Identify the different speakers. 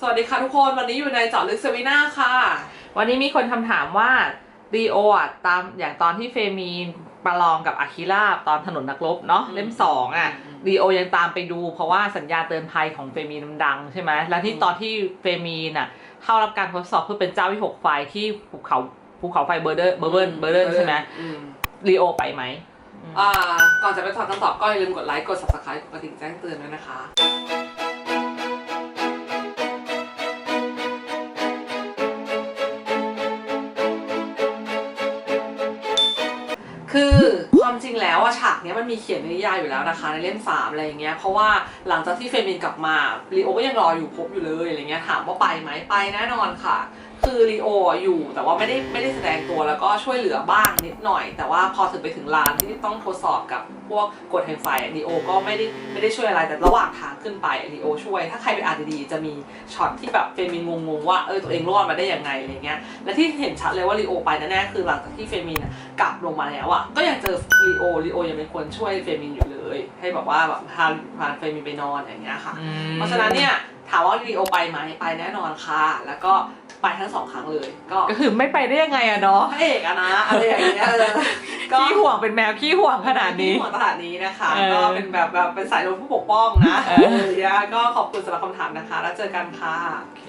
Speaker 1: สวัสดีค่ะทุกคนวันนี้อยู่ในเจาะลึกเซมินาค่ะ
Speaker 2: วันนี้มีคนคำถามว่าดีโออะตามอย่างตอนที่เฟมีนประลองกับอาคิล่าตอนถนนนักรบเนาะ
Speaker 1: อืม
Speaker 2: เล่มสองอะ
Speaker 1: อืม
Speaker 2: ดีโอยังตามไปดูเพราะว่าสัญญาณเตือนภัยของเฟมีนมันดังใช่ไหมแล้วที่
Speaker 1: อืม
Speaker 2: ตอนที่เฟมีนอะเข้ารับการทดสอบเพื่อเป็นเจ้าที่หกไฟที่ภูเขาภูเขาไฟเบอร์เดอร์เบอร์เบิร์นเบอร์เดอร์ใช่ไหม
Speaker 1: อืม
Speaker 2: ดีโอไปไหมอืม
Speaker 1: อ่าก่อนจะไปฟังคำตอบก็อย่าลืมกดไลค์กด subscribe กดกระดิ่งแจ้งเตือนด้วยนะคะ คือความจริงแล้วอะฉากเนี้ยมันมีเขียนในนิยายอยู่แล้วนะคะในเล่มสามอะไรอย่างเงี้ยเพราะว่าหลังจากที่เฟมินกลับมาลีโอก็ยังรออยู่พบอยู่เลยอะไรเงี้ยถามว่าไปไหมไปแน่นอนค่ะ คือลีโออยู่แต่ว่าไม่ได้ไม่ได้แสดงตัวแล้วก็ช่วยเหลือบ้างนิดหน่อย แต่ว่าพอถึงไปถึงลานที่ต้องทดสอบกับพวกกฎแห่งไฟลีโอก็ไม่ได้ไม่ได้ช่วยอะไรแต่ระหว่างทางขึ้นไปลีโอช่วย ถ้าใครไปอ่านดีๆจะมีช็อตที่แบบเฟมินงงๆว่าเออตัวเองรอดมาได้ยังไงอะไรเงี้ยและที่เห็นชัดเลยว่าลีโอไปแน่ๆคือหลังจากที่เฟมินกลับลงมาแล้วอะก็ยังเจอลีโอลีโอยังเป็นคนช่วยเฟมินอยู่เลย ให้แบบว่าแบบพาพาเฟมินไปนอนอย่างเงี้ยค่ะ เพราะฉะนั้นเนี่ยถามว่าลีโอไปไหมไปแน่นอนค่ะ แล้วก็ ไปทั้งสองครั้งเลย ก็
Speaker 2: ก็คือไม่ไปได้ยังไงอะเนาะ
Speaker 1: พระเอกอะนะอะไรอย่างเงี้ยเออก็
Speaker 2: ขี้ห่วงเป็นแมวขี้ห่วงขนาดนี้
Speaker 1: ที่หัวตลาดนี้นะคะ
Speaker 2: เออ
Speaker 1: ก็เป็นแบบแบบเป็นสายลมผู้ปกป้องนะ
Speaker 2: เออ
Speaker 1: เออก็ขอบคุณสำหรับคำถามนะคะ แล้วเจอกันค่ะ
Speaker 2: โอเค